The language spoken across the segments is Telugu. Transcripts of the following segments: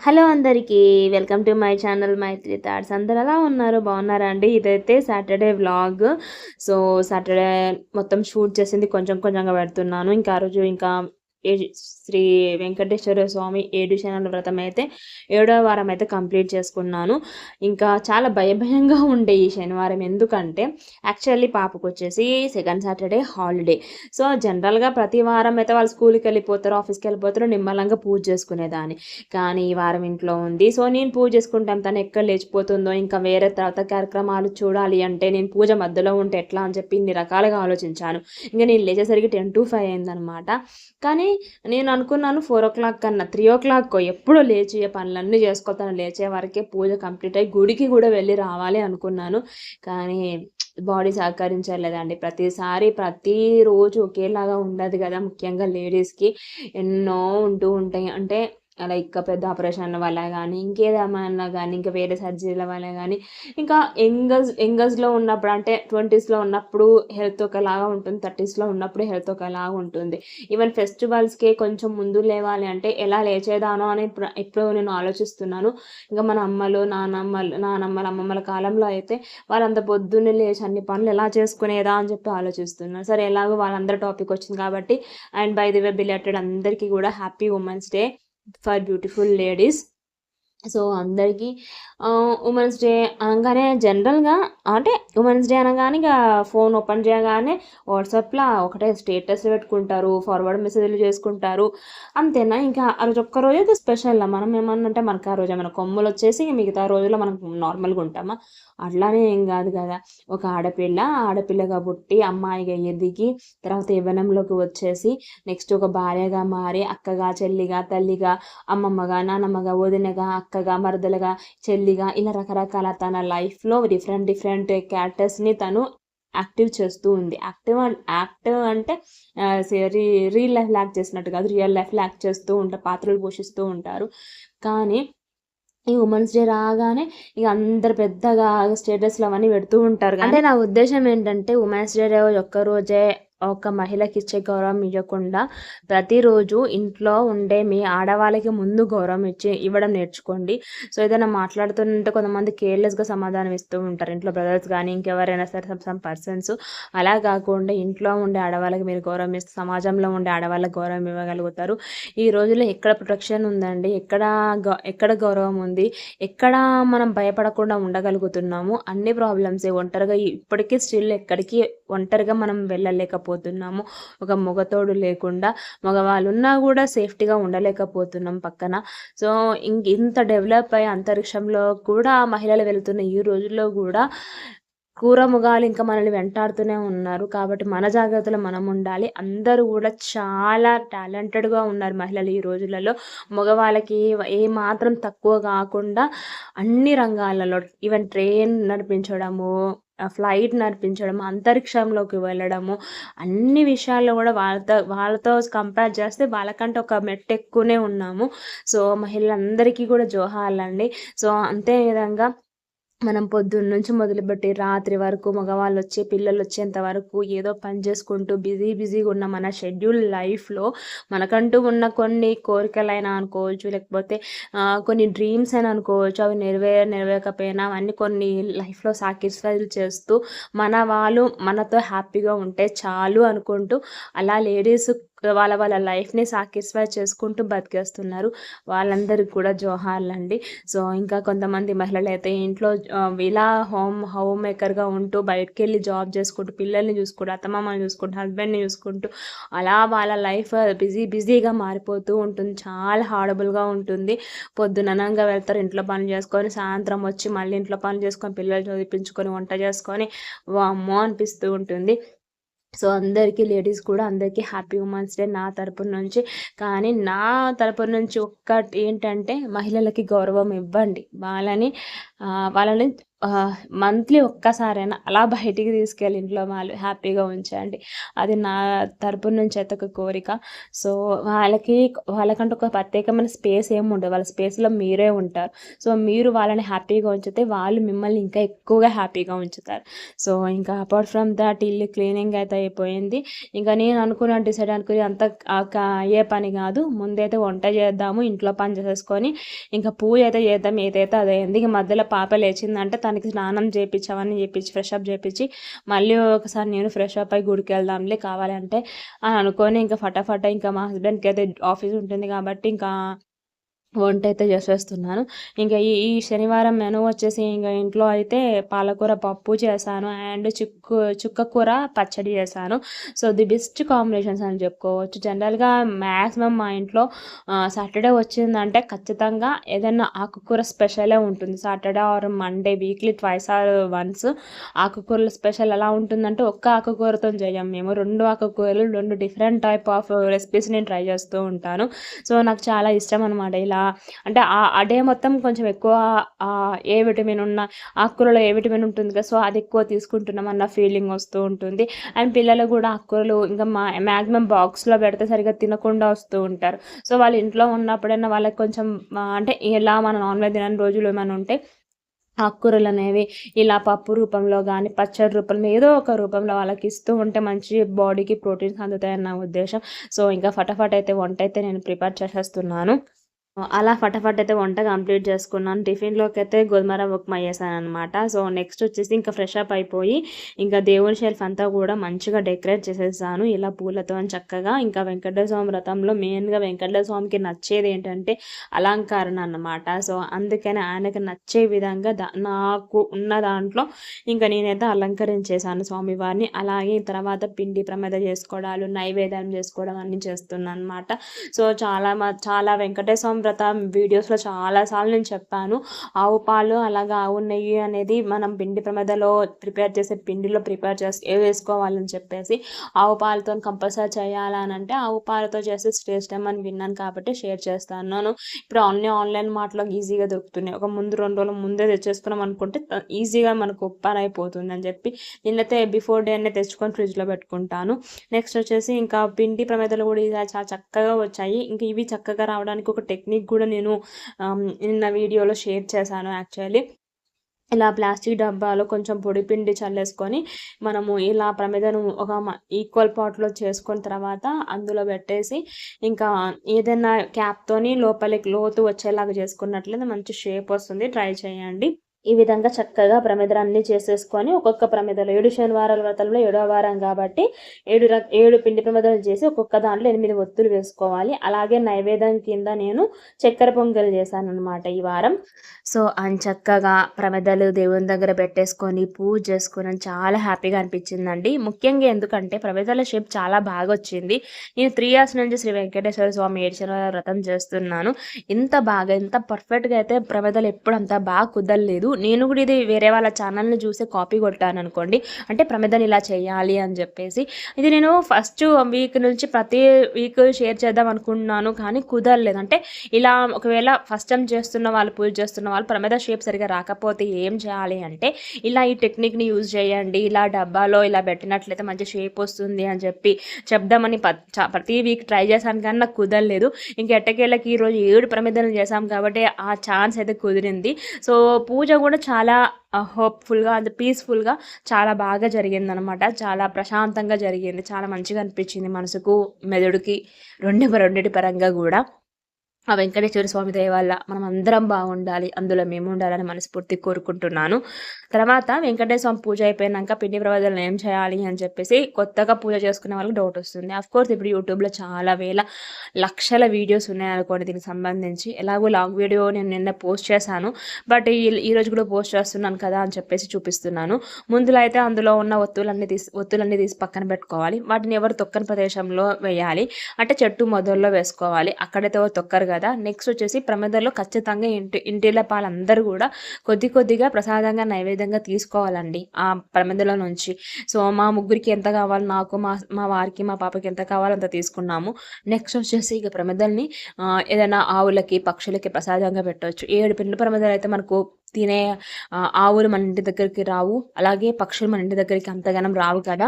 హలో అందరికీ welcome to my channel Maitri thoughts. అందరు ఎలా ఉన్నారు? బాగున్నారా అండి? ఇదైతే సాటర్డే వ్లాగ్. సో సాటర్డే మొత్తం షూట్ చేసింది కొంచెం కొంచెంగా పెడుతున్నాను. ఇంకా ఆ రోజు ఇంకా శ్రీ వెంకటేశ్వర స్వామి ఏడు శనాల వ్రతం అయితే ఏడో వారం అయితే కంప్లీట్ చేసుకున్నాను. ఇంకా చాలా భయభయంగా ఉండే ఈ శనివారం ఎందుకంటే యాక్చువల్లీ పాపకు వచ్చేసి సెకండ్ సాటర్డే హాలిడే సో జనరల్గా ప్రతి వారం అయితే వాళ్ళు స్కూల్కి వెళ్ళిపోతారు ఆఫీస్కి వెళ్ళిపోతారు నిమ్మలంగా పూజ చేసుకునేదాన్ని. కానీ ఈ వారం ఇంట్లో ఉంది. సో నేను పూజ చేసుకుంటాం తను ఎక్కడ లేచిపోతుందో ఇంకా వేరే తర్వాత కార్యక్రమాలు చూడాలి అంటే నేను పూజ మధ్యలో ఉంటే ఎట్లా అని చెప్పి ఇన్ని రకాలుగా ఆలోచించాను. ఇంకా నేను లేచేసరికి టెన్ టు ఫైవ్ అయిందనమాట కానీ నేను అనుకున్నాను ఫోర్ ఓ క్లాక్ కన్నా త్రీ ఓ క్లాక్ ఎప్పుడు లేచి పనులన్నీ చేసుకోతాను లేచే వరకే పూజ కంప్లీట్ అయ్యి గుడికి కూడా వెళ్ళి రావాలి అనుకున్నాను. కానీ బాడీ సహకరించలేదండి. ప్రతిసారి ప్రతిరోజు ఒకేలాగా ఉండదు కదా ముఖ్యంగా లేడీస్కి ఎన్నో ఉంటూ ఉంటాయి. అంటే లైక్ పెద్ద ఆపరేషన్ల వల్ల కానీ ఇంకేదేమన్నా కానీ ఇంకా వేరే సర్జరీల వల్ల కానీ ఇంకా యంగర్స్ యంగర్స్లో ఉన్నప్పుడు అంటే ట్వంటీస్లో ఉన్నప్పుడు హెల్త్ ఒకలాగా ఉంటుంది థర్టీస్లో ఉన్నప్పుడు హెల్త్ ఒకలాగా ఉంటుంది. ఈవెన్ ఫెస్టివల్స్కే కొంచెం ముందు లేవాలి అంటే ఎలా లేచేదానో అని ఇప్పుడు ఇప్పుడు నేను ఆలోచిస్తున్నాను. ఇంకా మన అమ్మలు నానమ్మలు నానమ్మల అమ్మమ్మల కాలంలో అయితే వాళ్ళంత పొద్దున్నే లేచి అన్ని పనులు ఎలా చేసుకునేదా అని చెప్పి ఆలోచిస్తున్నాను సరే ఎలాగో వాళ్ళందరి టాపిక్ వచ్చింది కాబట్టి and by the way belated అందరికీ కూడా happy women's day. For beautiful ladies so అందరికీ ఉమెన్స్ డే అనగానే జనరల్గా అంటే ఉమెన్స్ డే అనగానే ఇక ఫోన్ ఓపెన్ చేయగానే వాట్సాప్లో ఒకటే స్టేటస్ పెట్టుకుంటారు ఫార్వర్డ్ మెసేజ్లు చేసుకుంటారు. అంతేనా? ఇంకా ఆ రోజు ఒక్క రోజు అయితే స్పెషల్ మనం ఏమన్నా అంటే మనకు ఆ రోజు ఏమైనా కొమ్ములు వచ్చేసి మిగతా రోజుల్లో మనం నార్మల్గా ఉంటామా? అట్లానే ఏం కాదు కదా. ఒక ఆడపిల్ల ఆడపిల్లగా పుట్టి అమ్మాయిగా ఎదిగి తర్వాత యవ్వనంలోకి వచ్చేసి నెక్స్ట్ ఒక భార్యగా మారి అక్కగా చెల్లిగా తల్లిగా అమ్మమ్మగా నానమ్మగా వదినగా అక్క అక్కగా మరదలుగా చెల్లిగా ఇలా రకరకాల తన లైఫ్లో డిఫరెంట్ డిఫరెంట్ క్యారెక్టర్స్ని తను యాక్టివ్ చేస్తూ ఉంది. యాక్టివ్ యాక్టివ్ అంటే రీ రియల్ లైఫ్ యాక్ట్ చేసినట్టు కాదు రియల్ లైఫ్ యాక్ట్ చేస్తూ ఉంటారు పాత్రలు పోషిస్తూ ఉంటారు. కానీ ఈ ఉమెన్స్ డే రాగానే ఇక అందరు పెద్దగా స్టేటస్లు అవన్నీ పెడుతూ ఉంటారు. అంటే నా ఉద్దేశం ఏంటంటే ఉమెన్స్ డే ఒక్క రోజే ఒక మహిళకి ఇచ్చే గౌరవం ఇవ్వకుండా ప్రతిరోజు ఇంట్లో ఉండే మీ ఆడవాళ్ళకి ముందు గౌరవం ఇచ్చి ఇవ్వడం నేర్చుకోండి. సో ఏదైనా మాట్లాడుతుంటే కొంతమంది కేర్లెస్గా సమాధానం ఇస్తూ ఉంటారు. ఇంట్లో బ్రదర్స్ కానీ ఇంకెవరైనా సరే సమ్ సమ్ పర్సన్స్ అలా కాకుండా ఇంట్లో ఉండే ఆడవాళ్ళకి మీరు గౌరవం ఇస్తే సమాజంలో ఉండే ఆడవాళ్ళకి గౌరవం ఇవ్వగలుగుతారు. ఈ రోజుల్లో ఎక్కడ ప్రొటెక్షన్ ఉందండి? ఎక్కడ ఎక్కడ గౌరవం ఉంది? ఎక్కడ మనం భయపడకుండా ఉండగలుగుతున్నాము? అన్ని ప్రాబ్లమ్స్ ఒంటరిగా ఇప్పటికీ స్టిల్ ఎక్కడికి ఒంటరిగా మనం ఉండలేకపోతున్నాము ఒక మగతోడు లేకుండా మగవాళ్ళు ఉన్నా కూడా సేఫ్టీగా ఉండలేకపోతున్నాం పక్కన. సో ఇంక ఇంత డెవలప్ అయ్యే అంతరిక్షంలో కూడా మహిళలు వెళుతున్న ఈ రోజుల్లో కూడా కూరముగాలు ఇంకా మనల్ని వెంటాడుతూనే ఉన్నారు. కాబట్టి మన జాగ్రత్తలో మనం ఉండాలి. అందరూ కూడా చాలా టాలెంటెడ్గా ఉన్నారు మహిళలు ఈ రోజులలో. మగవాళ్ళకి ఏ మాత్రం తక్కువ కాకుండా అన్ని రంగాలలో ఈవెన్ ట్రైన్ నడిపించడము ఫ్లైట్ నడిపించడం అంతరిక్షంలోకి వెళ్ళడము అన్ని విషయాల్లో కూడా వాళ్ళతో వాళ్ళతో కంపేర్ చేస్తే వాళ్ళకంటే ఒక మెట్టు ఎక్కువనే ఉన్నాము. సో మహిళలందరికీ కూడా జోహార్లండి. సో అంతే విధంగా మనం పొద్దున్న నుంచి మొదలుపెట్టి రాత్రి వరకు మగవాళ్ళు వచ్చి పిల్లలు వచ్చేంత వరకు ఏదో పని చేసుకుంటూ బిజీ బిజీగా ఉన్న మన షెడ్యూల్ లైఫ్లో మనకంటూ ఉన్న కొన్ని కోరికలైనా అనుకోవచ్చు లేకపోతే కొన్ని డ్రీమ్స్ అయినా అనుకోవచ్చు అవి నెరవేర నెరవేరకపోయినా అవన్నీ కొన్ని లైఫ్లో సాటిస్ఫైలు చేస్తూ మన వాళ్ళు మనతో హ్యాపీగా ఉంటే చాలు అనుకుంటూ అలా లేడీస్ వాళ్ళ వాళ్ళ లైఫ్ని సాటిస్ఫై చేసుకుంటూ బతికేస్తున్నారు. వాళ్ళందరికీ కూడా జోహార్లు అండి సో ఇంకా కొంతమంది మహిళలు అయితే ఇంట్లో ఇలా హోమ్ హోమ్ మేకర్గా ఉంటూ బయటకు వెళ్ళి జాబ్ చేసుకుంటూ పిల్లల్ని చూసుకుంటూ అత్తమామని చూసుకుంటూ హస్బెండ్ని చూసుకుంటూ అలా వాళ్ళ లైఫ్ బిజీ బిజీగా మారిపోతూ ఉంటుంది. చాలా హార్డబుల్గా ఉంటుంది. పొద్దుననంగా వెళ్తారు ఇంట్లో పనులు చేసుకొని సాయంత్రం వచ్చి మళ్ళీ ఇంట్లో పనులు చేసుకొని పిల్లలు చదివించుకొని వంట చేసుకొని వామ్మో అనిపిస్తూ ఉంటుంది. సో అందరికీ లేడీస్ కూడా అందరికీ హ్యాపీ ఉమెన్స్ డే నా తరపు నుంచి. కానీ నా తరపు నుంచి ఒక్కటి ఏంటంటే మహిళలకి గౌరవం ఇవ్వండి. వాళ్ళని వాళ్ళని మంత్లీ ఒక్కసారైనా అలా బయటికి తీసుకెళ్ళి ఇంట్లో వాళ్ళు హ్యాపీగా ఉంచండి. అది నా తరపు నుంచి అయితే ఒక కోరిక. సో వాళ్ళకి వాళ్ళకంటే ఒక ప్రత్యేకమైన స్పేస్ ఏమి ఉండదు. వాళ్ళ స్పేస్లో మీరే ఉంటారు. సో మీరు వాళ్ళని హ్యాపీగా ఉంచితే వాళ్ళు మిమ్మల్ని ఇంకా ఎక్కువగా హ్యాపీగా ఉంచుతారు. సో ఇంకా అపార్ట్ ఫ్రమ్ దట్ ఇల్లు క్లీనింగ్ అయితే అయిపోయింది. ఇంకా నేను అనుకున్న డిసైడ్ అనుకుని అంత అయ్యే పని కాదు. ముందైతే వంట చేద్దాము ఇంట్లో పని చేసేసుకొని ఇంకా పూజ అయితే చేద్దాం. ఏదైతే అదైంది ఇంకా మధ్యలో పాప లేచిందంటే తనకి స్నానం చేయించి అవన్నీ చేయించి ఫ్రెష్ అప్ చేయించి మళ్ళీ ఒకసారి నేను ఫ్రెష్ అప్ అయి గుడికి వెళ్దాంలే కావాలంటే అని అనుకొని ఇంకా ఫటాఫట ఇంకా మా హస్బెండ్కి అయితే ఆఫీస్ ఉంటుంది కాబట్టి ఇంకా వంట అయితే చేసేస్తున్నాను. ఇంకా ఈ ఈ శనివారం మెను వచ్చేసి ఇంకా ఇంట్లో అయితే పాలకూర పప్పు చేశాను. అండ్ చుక్కు చుక్క కూర పచ్చడి చేశాను. సో ది బెస్ట్ కాంబినేషన్స్ అని చెప్పుకోవచ్చు. జనరల్గా మ్యాక్సిమం మా ఇంట్లో సాటర్డే వచ్చిందంటే ఖచ్చితంగా ఏదైనా ఆకుకూర స్పెషలే ఉంటుంది. Saturday or Monday weekly twice or once ఆకుకూరల స్పెషల్ ఎలా ఉంటుందంటే ఒక్క ఆకుకూరతో చేయం. మేము రెండు ఆకుకూరలు రెండు డిఫరెంట్ టైప్ ఆఫ్ రెసిపీస్ నేను ట్రై చేస్తూ ఉంటాను. సో నాకు చాలా ఇష్టం అనమాట ఇలా అంటే ఆ డే మొత్తం కొంచెం ఎక్కువ ఏ విటమిన్ ఉన్న ఆకుకూరలో ఏ విటమిన్ ఉంటుంది కదా సో అది ఎక్కువ తీసుకుంటున్నాం అన్న ఫీలింగ్ వస్తూ ఉంటుంది. అండ్ పిల్లలు కూడా ఆకుకూరలు ఇంకా మా మ్యాక్సిమం బాక్స్లో పెడితే సరిగ్గా తినకుండా వస్తూ ఉంటారు. సో వాళ్ళు ఇంట్లో ఉన్నప్పుడైనా వాళ్ళకి కొంచెం అంటే ఇలా మన నాన్ వెజ్ తినని రోజులు ఏమైనా ఉంటే ఆకుకూరలు అనేవి ఇలా పప్పు రూపంలో కానీ పచ్చడి రూపంలో ఏదో ఒక రూపంలో వాళ్ళకి ఇస్తూ ఉంటే మంచి బాడీకి ప్రోటీన్స్ అందుతాయని నా ఉద్దేశం. సో ఇంకా ఫటాఫట్ అయితే వంట అయితే నేను ప్రిపేర్ చేసేస్తున్నాను. అలా ఫటాఫట్ అయితే వంట కంప్లీట్ చేసుకున్నాను. టిఫిన్లోకి అయితే గోధుమ రవ్వ ఉప్మా చేశాను అనమాట సో నెక్స్ట్ వచ్చేసి ఇంకా ఫ్రెష్ అప్ అయిపోయి ఇంకా దేవుని షెల్ఫ్ అంతా కూడా మంచిగా డెకరేట్ చేసేసాను. ఇలా పూలతో చక్కగా ఇంకా వెంకటేశ్వర స్వామి వ్రతంలో మెయిన్గా వెంకటేశ్వర స్వామికి నచ్చేది ఏంటంటే అలంకరణ అన్నమాట. సో అందుకని ఆయనకి నచ్చే విధంగా నాకు ఉన్న దాంట్లో ఇంకా నేనైతే అలంకరించేసాను స్వామివారిని. అలాగే తర్వాత పిండి ప్రమేద చేసుకోవడాలు నైవేద్యం చేసుకోవడం అన్నీ చేస్తున్నాను అనమాట సో చాలా చాలా వెంకటేశ్వర స్వామి వ్రత వీడియోస్లో చాలాసార్లు నేను చెప్పాను ఆవు పాలు అలాగే ఆవు నెయ్యి అనేది మనం పిండి ప్రమేదలో ప్రిపేర్ చేసే పిండిలో ప్రిపేర్ చేసి వేసుకోవాలని చెప్పేసి ఆవు పాలతో కంపల్సరీ చేయాలని అంటే ఆవు పాలతో చేసే శ్రేష్టం అని విన్నాను కాబట్టి షేర్ చేస్తాను. నేను ఇప్పుడు అన్ని ఆన్లైన్ మాటలో ఈజీగా దొరుకుతున్నాయి. ఒక ముందు రెండు రోజుల ముందే తెచ్చేసుకున్నాం అనుకుంటే ఈజీగా మనకు ఉప్పాన్ అయిపోతుంది అని చెప్పి నిన్నైతే బిఫోర్ డే అనే తెచ్చుకొని ఫ్రిడ్జ్లో పెట్టుకుంటాను. నెక్స్ట్ వచ్చేసి ఇంకా పిండి ప్రమేదలు కూడా చాలా చక్కగా వచ్చాయి. ఇంకా ఇవి చక్కగా రావడానికి ఒక టెక్నిక్ టెక్నిక్ కూడా నేను నిన్న వీడియోలో షేర్ చేశాను యాక్చువల్లీ. ఇలా ప్లాస్టిక్ డబ్బాలో కొంచెం పొడి పిండి చల్లేసుకొని మనము ఇలా ప్రమిదను ఒక ఈక్వల్ పాట్లో చేసుకున్న తర్వాత అందులో పెట్టేసి ఇంకా ఏదైనా క్యాప్తోని లోపలికి లోతు వచ్చేలాగా చేసుకున్నట్లయితే మంచి షేప్ వస్తుంది. ట్రై చేయండి. ఈ విధంగా చక్కగా ప్రమిదలన్నీ చేసేసుకొని ఒక్కొక్క ప్రమిదలు ఏడు శనివారాల వ్రతంలో ఏడవ వారం కాబట్టి ఏడు ఏడు పిండి ప్రమిదలు చేసి ఒక్కొక్క దాంట్లో ఎనిమిది ఒత్తులు వేసుకోవాలి. అలాగే నైవేద్యం కింద నేను చక్కెర పొంగల్ చేశాను అనమాట ఈ వారం. సో అని చక్కగా ప్రమిదలు దేవుని దగ్గర పెట్టేసుకొని పూజ చేసుకొని చాలా హ్యాపీగా అనిపించిందండి. ముఖ్యంగా ఎందుకంటే ప్రమిదల షేప్ చాలా బాగా వచ్చింది. నేను త్రీ ఇయర్స్ నుంచి శ్రీ వెంకటేశ్వర స్వామి ఏడు శనివారం వ్రతం చేస్తున్నాను. ఇంత బాగా ఇంత పర్ఫెక్ట్గా అయితే ప్రమిదలు ఎప్పుడు అంత బాగా కుదరలేదు. నేను కూడా ఇది వేరే వాళ్ళ ఛానల్ని చూసే కాపీ కొట్టాను అనుకోండి. అంటే ప్రమేదని ఇలా చేయాలి అని చెప్పేసి. ఇది నేను ఫస్ట్ వీక్ నుంచి ప్రతి వీక్ షేర్ చేద్దాం అనుకుంటున్నాను కానీ కుదరలేదు. అంటే ఇలా ఒకవేళ ఫస్ట్ టైం చేస్తున్న వాళ్ళు పూజ చేస్తున్న వాళ్ళు ప్రమేద షేప్ సరిగా రాకపోతే ఏం చేయాలి అంటే ఇలా ఈ టెక్నిక్ని యూజ్ చేయండి. ఇలా డబ్బాలో ఇలా పెట్టినట్లయితే మంచి షేప్ వస్తుంది అని చెప్పి చెప్దామని ప్రతి వీక్ ట్రై చేశాను కానీ నాకు కుదరలేదు. ఇంక ఎట్టకేళ్ళకి ఈరోజు ఏడు ప్రమిదలు చేశాం కాబట్టి ఆ ఛాన్స్ అయితే కుదిరింది. సో పూజ కూడా చాలా హోప్ఫుల్గా అంత పీస్ఫుల్గా చాలా బాగా జరిగిందనమాట చాలా ప్రశాంతంగా జరిగింది. చాలా మంచిగా అనిపించింది మనసుకు మెదడుకి రెండు రెండింటి పరంగా కూడా. ఆ వెంకటేశ్వర స్వామి దయ వల్ల మనం అందరం బాగుండాలి. అందులో మేము ఉండాలని మనస్ఫూర్తి కోరుకుంటున్నాను. తర్వాత వెంకటేశ్వర స్వామి పూజ అయిపోయినాక పిండి ప్రవదలను ఏం చేయాలి అని చెప్పేసి కొత్తగా పూజ చేసుకునే వాళ్ళకి డౌట్ వస్తుంది. కోర్స్ ఇప్పుడు యూట్యూబ్లో చాలా వేల లక్షల వీడియోస్ ఉన్నాయనుకోండి దీనికి సంబంధించి. ఎలాగో లాంగ్ వీడియో నేను నిన్న పోస్ట్ చేశాను. బట్ ఈ రోజు కూడా పోస్ట్ చేస్తున్నాను కదా అని చెప్పేసి చూపిస్తున్నాను. ముందులో అయితే అందులో ఉన్న ఒత్తులన్నీ తీసి ఒత్తులన్నీ తీసి పక్కన పెట్టుకోవాలి. వాటిని ఎవరు తొక్కని ప్రదేశంలో వేయాలి. అంటే చెట్టు మొదల్లో వేసుకోవాలి. అక్కడైతే తొక్కరు కదా. నెక్స్ట్ వచ్చేసి ప్రమేదంలో ఖచ్చితంగా ఇంటి ఇంటిల పాలందరూ కూడా కొద్ది కొద్దిగా ప్రసాదంగా నైవేద్యంగా తీసుకోవాలండి ఆ ప్రమిదల నుంచి. సో మా ముగ్గురికి ఎంత కావాలి నాకు మా మా వారికి మా పాపకి ఎంత కావాలో అంత తీసుకున్నాము. నెక్స్ట్ వచ్చేసి ఇక ప్రమేదల్ని ఏదైనా ఆవులకి పక్షులకి ప్రసాదంగా పెట్టవచ్చు ఏడు పిండి ప్రమేదాలు అయితే మనకు తినే ఆవులు మన ఇంటి దగ్గరికి రావు. అలాగే పక్షులు మన ఇంటి దగ్గరికి అంతగానం రావు కదా.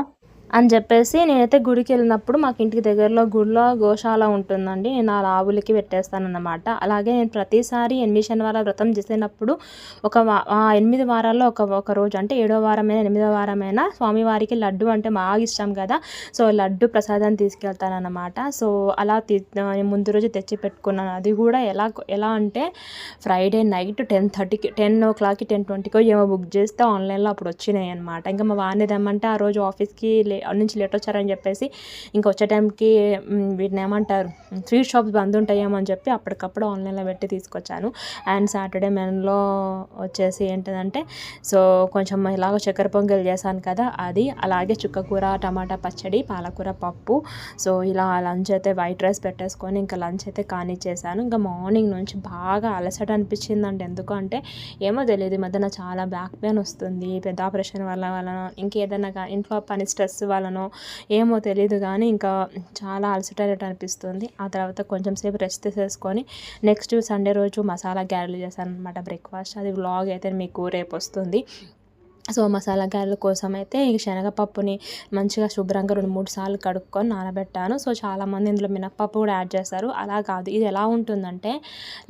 అని చెప్పేసి నేనైతే గుడికి వెళ్ళినప్పుడు మాకు ఇంటికి దగ్గరలో గుడిలో గోశాల ఉంటుందండి. నేను ఆ ఆవులకి పెట్టేస్తానన్నమాట. అలాగే నేను ప్రతిసారి ఎనిమిది శనివారాల వ్రతం చేసినప్పుడు ఒక ఎనిమిది వారాల్లో ఒక ఒక రోజు అంటే ఏడో వారమైనా ఎనిమిదో వారమైనా స్వామివారికి లడ్డు అంటే బాగా ఇష్టం కదా. సో లడ్డు ప్రసాదాన్ని తీసుకెళ్తానన్నమాట. సో అలా ముందు రోజు తెచ్చి పెట్టుకున్నాను. అది కూడా ఎలా ఎలా అంటే ఫ్రైడే నైట్ టెన్ థర్టీకి టెన్ ఓ క్లాక్కి టెన్ ట్వంటీకో ఏమో బుక్ చేస్తే ఆన్లైన్లో అప్పుడు వచ్చినాయి అనమాట ఇంకా మా వాడిని తెమ్మంటే ఆ రోజు ఆఫీస్కి అటు నుంచి లేట్ వచ్చారని చెప్పేసి ఇంకా వచ్చే టైంకి వీటిని ఏమంటారు స్వీట్ షాప్స్ బంద్ ఉంటాయేమో అని చెప్పి అప్పటికప్పుడు ఆన్లైన్లో పెట్టి తీసుకొచ్చాను. అండ్ సాటర్డే మెన్లో వచ్చేసి ఏంటంటే సో కొంచెం ఇలాగ చక్కెర పొంగల్ చేశాను కదా అది అలాగే చుక్కకూర టమాటా పచ్చడి పాలకూర పప్పు. సో ఇలా లంచ్ అయితే వైట్ రైస్ పెట్టేసుకొని ఇంకా లంచ్ అయితే కానిచ్చేసాను. ఇంకా మార్నింగ్ నుంచి బాగా అలసట అనిపించిందండి. ఎందుకంటే ఏమో తెలియదు ఈ మధ్యన చాలా బ్యాక్ పెయిన్ వస్తుంది పెద్ద ఆపరేషన్ వల్ల వలన ఇంకేదైనా ఇంట్లో పని స్ట్రెస్ వలనో ఏమో తెలియదు కానీ ఇంకా చాలా అలసటైనట్టు అనిపిస్తుంది. ఆ తర్వాత కొంచెం సేపు రెస్ట్ తీసేసుకొని నెక్స్ట్ సండే రోజు మసాలా గ్యారెలు చేశాను అనమాట బ్రేక్ఫాస్ట్ అది వ్లాగ్ అయితే మీకు రేపు వస్తుంది. సో మసాలా గారెల కోసం అయితే ఈ శనగపప్పుని మంచిగా శుభ్రంగా రెండు మూడు సార్లు కడుక్కొని నానబెట్టాను. సో చాలామంది ఇందులో మినప్పప్పు కూడా యాడ్ చేస్తారు. అలా కాదు. ఇది ఎలా ఉంటుందంటే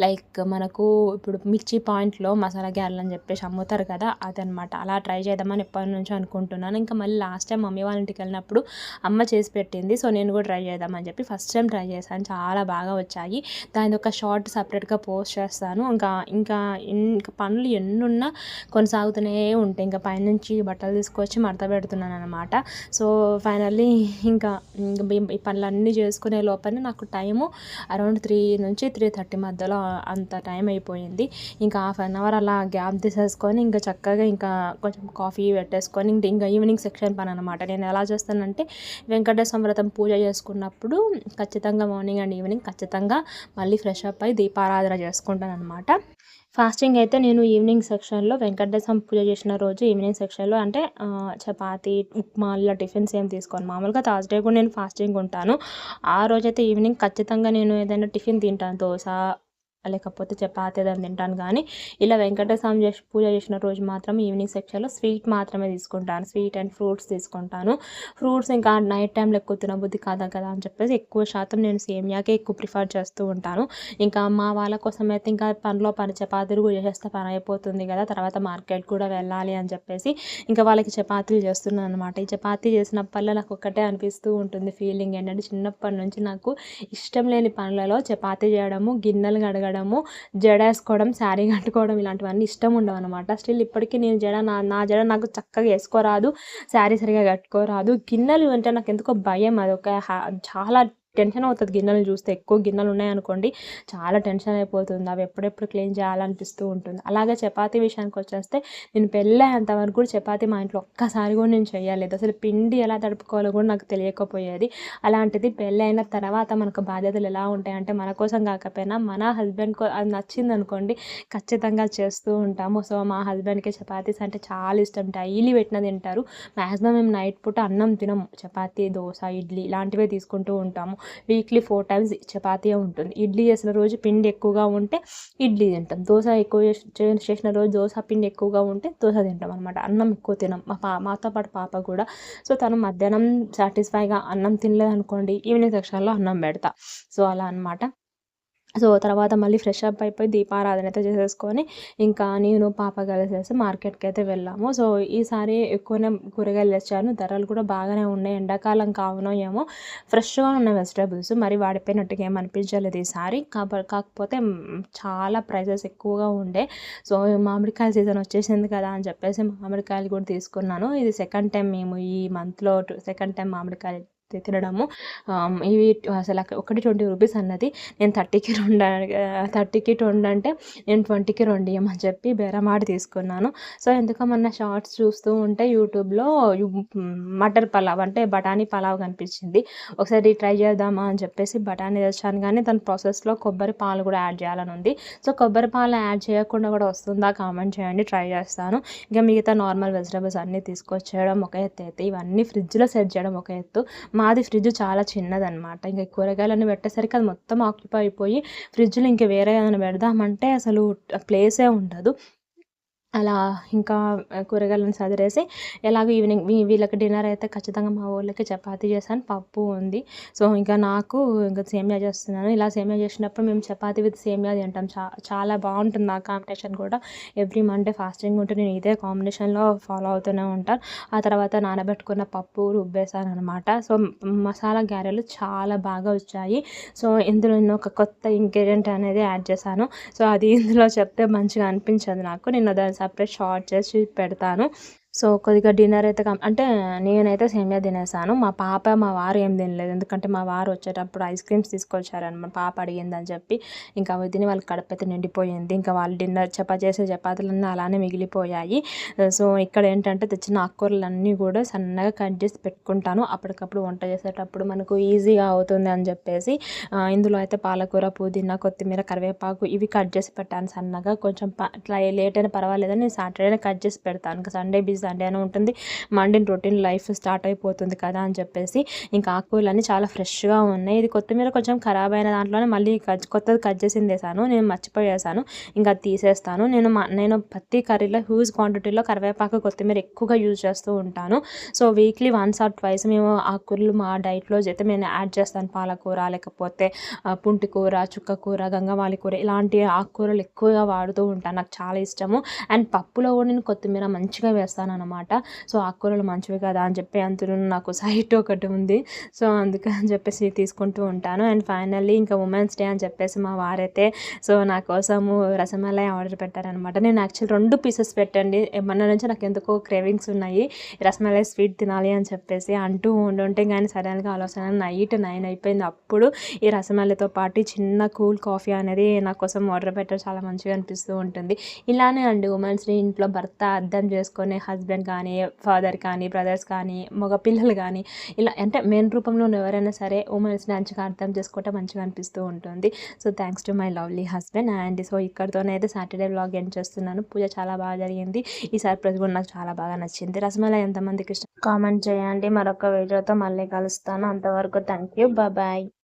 లైక్ మనకు ఇప్పుడు మిర్చి పాయింట్లో మసాలా గారెలు అని చెప్పేసి అమ్ముతారు కదా అదనమాట. అలా ట్రై చేద్దామని ఎప్పటి నుంచో అనుకుంటున్నాను. ఇంకా మళ్ళీ లాస్ట్ టైం మమ్మీ వాళ్ళ ఇంటికి వెళ్ళినప్పుడు అమ్మ చేసి పెట్టింది. సో నేను కూడా ట్రై చేద్దామని చెప్పి ఫస్ట్ టైం ట్రై చేశాను. చాలా బాగా వచ్చాయి. దాని ఒక షార్ట్ సపరేట్గా పోస్ట్ చేస్తాను. ఇంకా ఇంకా ఇంకా పనులు ఎన్నున్నా కొనసాగుతూనే ఉంటాయి. ఇంకా పైనుంచి బట్టలు తీసుకొచ్చి మడత పెడుతున్నాను అనమాట సో ఫైనల్లీ ఇంకా ఈ పనులన్నీ చేసుకునే లోపలనే నాకు టైము అరౌండ్ త్రీ నుంచి త్రీ థర్టీ మధ్యలో అంత టైం అయిపోయింది. ఇంకా హాఫ్ అన్ అవర్ అలా గ్యాప్ తీసేసుకొని ఇంకా చక్కగా ఇంకా కొంచెం కాఫీ పెట్టేసుకొని ఇంకా ఈవినింగ్ సెక్షన్ పని అనమాట నేను ఎలా చేస్తానంటే వెంకటేశ్వర వ్రతం పూజ చేసుకున్నప్పుడు ఖచ్చితంగా మార్నింగ్ అండ్ ఈవినింగ్ ఖచ్చితంగా మళ్ళీ ఫ్రెష్ అప్ అయి దీపారాధన చేసుకుంటాను అనమాట ఫాస్టింగ్ అయితే నేను ఈవినింగ్ సెక్షన్లో వెంకటేశ్వర పూజ చేసిన రోజు ఈవినింగ్ సెక్షన్లో అంటే చపాతి ఉప్మా ఇలా టిఫిన్స్ ఏం తీసుకోను. మామూలుగా థర్స్డే కూడా నేను ఫాస్టింగ్ ఉంటాను. ఆ రోజైతే ఈవినింగ్ ఖచ్చితంగా నేను ఏదైనా టిఫిన్ తింటాను. దోశ లేకపోతే చపాతీ ఏదైనా తింటాను కానీ ఇలా వెంకటస్వామి చేసి పూజ చేసిన రోజు మాత్రం ఈవినింగ్ సెక్షన్లో స్వీట్ మాత్రమే తీసుకుంటాను. స్వీట్ అండ్ ఫ్రూట్స్ తీసుకుంటాను. ఫ్రూట్స్ ఇంకా నైట్ టైంలో ఎక్కువ తినబుద్ధి కాదా కదా అని చెప్పేసి ఎక్కువ శాతం నేను సేమియాకే ఎక్కువ ప్రిఫర్ చేస్తూ ఉంటాను. ఇంకా మా వాళ్ళ కోసం అయితే ఇంకా పనిలో పని చపాతీలు కూడా చేస్తే పని అయిపోతుంది కదా తర్వాత మార్కెట్ కూడా వెళ్ళాలి అని చెప్పేసి ఇంకా వాళ్ళకి చపాతీలు చేస్తున్నాను అనమాట ఈ చపాతీ చేసినప్పల్లా నాకు ఒక్కటే అనిపిస్తూ ఉంటుంది ఫీలింగ్ ఏంటంటే చిన్నప్పటి నుంచి నాకు ఇష్టం లేని పనులలో చపాతీ చేయడము గిన్నెలు కడగడం తిరగడము జడ వేసుకోవడం శారీ కట్టుకోవడం ఇలాంటివన్నీ ఇష్టం ఉండవు అనమాట స్టిల్ ఇప్పటికీ నేను జడ నా నా జడ నాకు చక్కగా వేసుకోరాదు శారీ సరిగా కట్టుకోరాదు. గిన్నెలు అంటే నాకు ఎందుకో భయం. అది ఒక చాలా టెన్షన్ అవుతుంది గిన్నెలు చూస్తే. ఎక్కువ గిన్నెలు ఉన్నాయనుకోండి చాలా టెన్షన్ అయిపోతుంది. అవి ఎప్పుడెప్పుడు క్లీన్ చేయాలనిపిస్తూ ఉంటుంది. అలాగే చపాతీ విషయానికి వచ్చేస్తే నేను పెళ్ళేంత వరకు కూడా చపాతీ మా ఇంట్లో ఒక్కసారి కూడా నేను చేయలేదు అసలు పిండి ఎలా తడుపుకోవాలో కూడా నాకు తెలియకపోయేది. అలాంటిది పెళ్ళైన తర్వాత మనకు బాధ్యతలు ఎలా ఉంటాయంటే మన కోసం కాకపోయినా మన హస్బెండ్కి అది నచ్చింది అనుకోండి ఖచ్చితంగా చేస్తూ ఉంటాము. సో మా హస్బెండ్కి చపాతీస్ అంటే చాలా ఇష్టం. డైలీ పెట్టిన తింటారు. మ్యాక్సిమం మేము నైట్ పూట అన్నం తినము. చపాతీ దోశ ఇడ్లీ ఇలాంటివే తీసుకుంటూ ఉంటాము. వీక్లీ ఫోర్ టైమ్స్ చపాతీ ఉంటుంది. ఇడ్లీ చేసిన రోజు పిండి ఎక్కువగా ఉంటే ఇడ్లీ తింటాం. దోశ ఎక్కువ చేసిన రోజు దోశ పిండి ఎక్కువగా ఉంటే దోశ తింటాం అనమాట అన్నం ఎక్కువ తినం. మా పా మాతో పాటు పాప కూడా. సో తను మధ్యాహ్నం సాటిస్ఫైగా అన్నం తినలేదు అనుకోండి ఈవినింగ్ సెక్షన్లో అన్నం పెడతా. సో అలా అనమాట సో తర్వాత మళ్ళీ ఫ్రెష్ అప్ అయిపోయి దీపారాధన అయితే చేసేసుకొని ఇంకా నేను పాప కలిసేసి మార్కెట్కి అయితే వెళ్ళాము. సో ఈసారి ఎక్కువనే కూరగాయలు తెచ్చాను. ధరలు కూడా బాగానే ఉన్నాయి. ఎండాకాలం కావునో ఏమో ఫ్రెష్గా ఉన్న వెజిటేబుల్స్. మరి వాడిపోయినట్టుగా ఏం అనిపించలేదు ఈసారి. కాకపోతే చాలా ప్రైజెస్ ఎక్కువగా ఉండే. సో మామిడికాయల సీజన్ వచ్చేసింది కదా అని చెప్పేసి మామిడికాయలు కూడా తీసుకున్నాను. ఇది సెకండ్ టైం మేము ఈ మంత్లో సెకండ్ టైం మామిడికాయలు తినడము. ఇవి అసలు ఒకటి ట్వంటీ రూపీస్ అన్నది. నేను థర్టీకి రెండు థర్టీకి రెండు అంటే నేను ట్వంటీకి రెండు ఇవ్వమని చెప్పి బేరమాడి తీసుకున్నాను. సో ఎందుకో మొన్న షార్ట్స్ చూస్తూ ఉంటే యూట్యూబ్లో మటర్ పలావ్ అంటే బఠానీ పలావ్ కనిపించింది. ఒకసారి ట్రై చేద్దామా అని చెప్పేసి బఠానీ తెచ్చాను. కానీ దాని ప్రాసెస్లో కొబ్బరి పాలు కూడా యాడ్ చేయాలని ఉంది. సో కొబ్బరి పాలు యాడ్ చేయకుండా కూడా వస్తుందా కామెంట్ చేయండి ట్రై చేస్తాను. ఇంకా మిగతా నార్మల్ వెజిటబుల్స్ అన్నీ తీసుకొచ్చేయడం ఒక ఎత్తు అయితే ఇవన్నీ ఫ్రిడ్జ్లో సెట్ చేయడం ఒక ఎత్తు. మాది ఫ్రిడ్జ్ చాలా చిన్నదనమాట ఇంకా కూరగాయలన్నీ పెట్టేసరికి అది మొత్తం ఆక్యుపై అయిపోయి ఫ్రిడ్జ్లో ఇంకా వేరే ఏదైనా పెడదామంటే అసలు ప్లేసే ఉండదు. అలా ఇంకా కూరగాయలను సదిరేసి ఎలాగో ఈవినింగ్ వీళ్ళకి డిన్నర్ అయితే ఖచ్చితంగా మా ఊళ్ళకి చపాతి చేశాను పప్పు ఉంది. సో ఇంకా నాకు ఇంకా సేమియా చేస్తున్నాను. ఇలా సేమియా చేసినప్పుడు మేము చపాతి విత్ సేమియా తింటాం. చా చాలా బాగుంటుంది ఆ కాంబినేషన్ కూడా. ఎవ్రీ మండే ఫాస్టింగ్ ఉంటే నేను ఇదే కాంబినేషన్లో ఫాలో అవుతూనే ఉంటాను ఆ తర్వాత నానబెట్టుకున్న పప్పు రుబ్బేశాను అనమాట సో మసాలా గారెలు చాలా బాగా వచ్చాయి. సో ఇందులో నేను ఒక కొత్త ఇంగ్రీడియంట్ అనేది యాడ్ చేశాను. సో అది ఇందులో చెప్తే మంచిగా అనిపించదు నాకు. నేను దాని సపరేట్ షార్ట్ చేసి పెడతాను. సో కొద్దిగా డిన్నర్ అయితే అంటే నేనైతే సేమియా తినేసాను. మా పాప మా వారు ఏం తినలేదు. ఎందుకంటే మా వారు వచ్చేటప్పుడు ఐస్ క్రీమ్స్ తీసుకొచ్చారనమాట పాప అడిగిందని చెప్పి ఇంకా అవి తిని వాళ్ళ కడుపు అయితే నిండిపోయింది. ఇంకా వాళ్ళు డిన్నర్ చపా చేసే చపాతీలన్నీ అలానే మిగిలిపోయాయి. సో ఇక్కడ ఏంటంటే తెచ్చిన ఆకుకూరలన్నీ కూడా సన్నగా కట్ చేసి పెట్టుకుంటాను. అప్పటికప్పుడు వంట చేసేటప్పుడు మనకు ఈజీగా అవుతుంది అని చెప్పేసి ఇందులో అయితే పాలకూర పుదీనా కొత్తిమీర కరివేపాకు ఇవి కట్ చేసి పెట్టాను సన్నగా. కొంచెం అట్లా లేట్ అయినా పర్వాలేదని నేను సాటర్డే కట్ చేసి పెడతాను. ఇంకా సండే బిజీ సండే అని ఉంటుంది. మండే రొటీన్ లైఫ్ స్టార్ట్ అయిపోతుంది కదా అని చెప్పేసి ఇంకా ఆకుకూరలు చాలా ఫ్రెష్గా ఉన్నాయి. ఇది కొత్తిమీర కొంచెం ఖరాబ్ అయిన దాంట్లోనే మళ్ళీ కొత్తది కట్ చేసింది వేసాను నేను మర్చిపోయేసాను ఇంకా తీసేస్తాను. నేను నేను ప్రతి కర్రీలో హ్యూజ్ క్వాంటిటీలో కరివేపాకు కొత్తిమీర ఎక్కువగా యూజ్ చేస్తూ ఉంటాను. So weekly once or twice మేము ఆకుకూరలు మా డైట్లో అయితే నేను యాడ్ చేస్తాను. పాలకూర లేకపోతే పుంటి కూర చుక్క కూర గంగవాలి కూర ఇలాంటి ఆకుకూరలు ఎక్కువగా వాడుతూ ఉంటాను. నాకు చాలా ఇష్టము. అండ్ పప్పులో కూడా నేను కొత్తిమీర మంచిగా వేస్తాను. అనమాట సో ఆకుకూరలు మంచివి కదా అని చెప్పి అందులో నాకు సైట్ ఒకటి ఉంది. సో అందుకని చెప్పేసి తీసుకుంటూ ఉంటాను. అండ్ ఫైనల్లీ ఇంకా ఉమెన్స్ డే అని చెప్పేసి మా వారైతే సో నా కోసము రసమలై ఆర్డర్ పెట్టారనమాట నేను యాక్చువల్ రెండు పీసెస్ పెట్టండి. మొన్న నుంచి నాకు ఎందుకో క్రేవింగ్స్ ఉన్నాయి. రసమలై స్వీట్ తినాలి అని చెప్పేసి అంటూ ఉండుంటే కానీ సడన్గా ఆలోచన నైట్ నైన్ అయిపోయింది. అప్పుడు ఈ రసమలైతో పాటు చిన్న కూల్ కాఫీ అనేది నా కోసం ఆర్డర్ పెట్టారు చాలా మంచిగా అనిపిస్తూ ఉంటుంది. ఇలానే అండి ఉమెన్స్ డే ఇంట్లో భర్త అర్థం చేసుకొని హస్బెండ్ హస్బెండ్ కానీ ఫాదర్ కానీ బ్రదర్స్ కానీ మగ పిల్లలు కానీ ఇలా అంటే మెయిన్ రూపంలో ఎవరైనా సరే ఉమెన్స్ మంచిగా అర్థం చేసుకుంటే మంచిగా అనిపిస్తూ ఉంటుంది. So thanks to my lovely husband and so ఇక్కడితోనైతే Saturday blog end చేస్తున్నాను. పూజ చాలా బాగా జరిగింది. ఈ సర్ప్రైజ్ కూడా నాకు చాలా బాగా నచ్చింది. రసమలై ఎంతమందికి ఇష్టం కామెంట్ చేయండి. మరొక వీడియోతో మళ్ళీ కలుస్తాను. అంతవరకు థ్యాంక్ యూ బాయ్